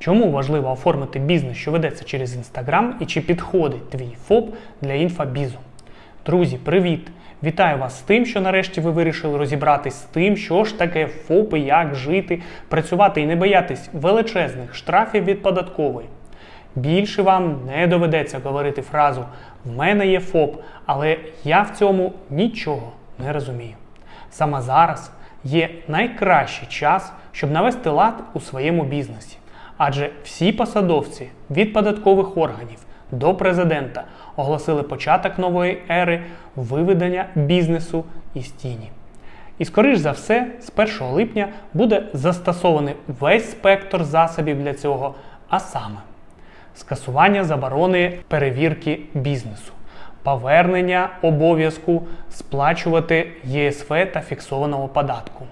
Чому важливо оформити бізнес, що ведеться через Інстаграм, і чи підходить твій ФОП для інфобізу? Друзі, привіт! Вітаю вас з тим, що нарешті ви вирішили розібратись з тим, що ж таке ФОП і як жити, працювати і не боятись величезних штрафів від податкової. Більше вам не доведеться говорити фразу В мене є ФОП, але я в цьому нічого не розумію. Саме зараз є найкращий час, щоб навести лад у своєму бізнесі. Адже всі посадовці від податкових органів до президента оголосили початок нової ери виведення бізнесу із тіні. І скоріш за все, з 1 липня буде застосований весь спектр засобів для цього, а саме скасування заборони перевірки бізнесу, повернення обов'язку сплачувати ЄСВ та фіксованого податку,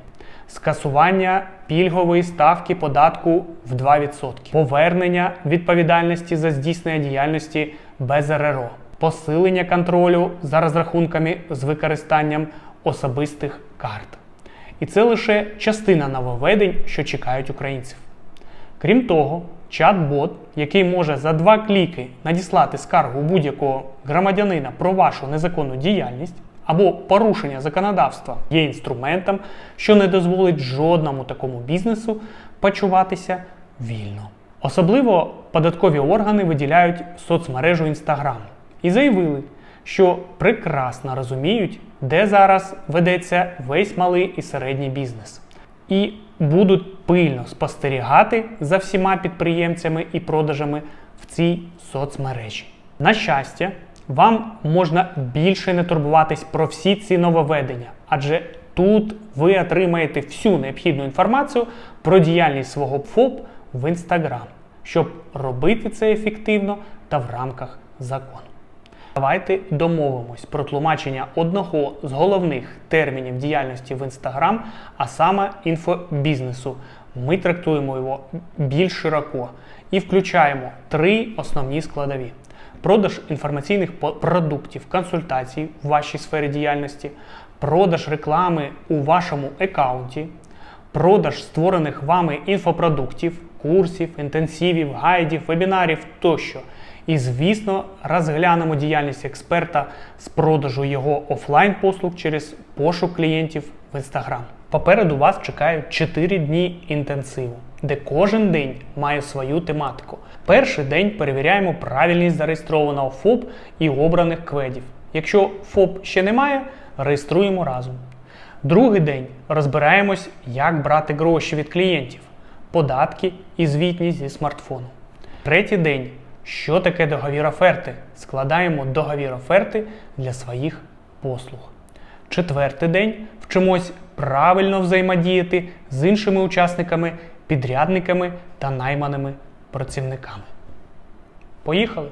скасування пільгової ставки податку в 2%, повернення відповідальності за здійснення діяльності без РРО, посилення контролю за розрахунками з використанням особистих карт. І це лише частина нововведень, що чекають українців. Крім того, чат-бот, який може за два кліки надіслати скаргу будь-якого громадянина про вашу незаконну діяльність або порушення законодавства, є інструментом, що не дозволить жодному такому бізнесу почуватися вільно. Особливо податкові органи виділяють соцмережу Instagram і заявили, що прекрасно розуміють, де зараз ведеться весь малий і середній бізнес і будуть пильно спостерігати за всіма підприємцями і продажами в цій соцмережі. На щастя, вам можна більше не турбуватись про всі ці нововведення, адже тут ви отримаєте всю необхідну інформацію про діяльність свого ФОП в Instagram, щоб робити це ефективно та в рамках закону. Давайте домовимось про тлумачення одного з головних термінів діяльності в Instagram, а саме інфобізнесу. Ми трактуємо його більш широко і включаємо три основні складові: продаж інформаційних продуктів, консультацій в вашій сфері діяльності, продаж реклами у вашому аккаунті, продаж створених вами інфопродуктів, курсів, інтенсивів, гайдів, вебінарів тощо. І, звісно, розглянемо діяльність експерта з продажу його офлайн послуг через пошук клієнтів в Instagram. Попереду вас чекають 4 дні інтенсиву, де кожен день має свою тематику. Перший день перевіряємо правильність зареєстрованого ФОП і обраних кведів. Якщо ФОП ще немає, реєструємо разом. Другий день розбираємось, як брати гроші від клієнтів, податки і звітність зі смартфону. Третій день. Що таке договір оферти? Складаємо договір оферти для своїх послуг. Четвертий день вчимось правильно взаємодіяти з іншими учасниками, підрядниками та найманими працівниками. Поїхали!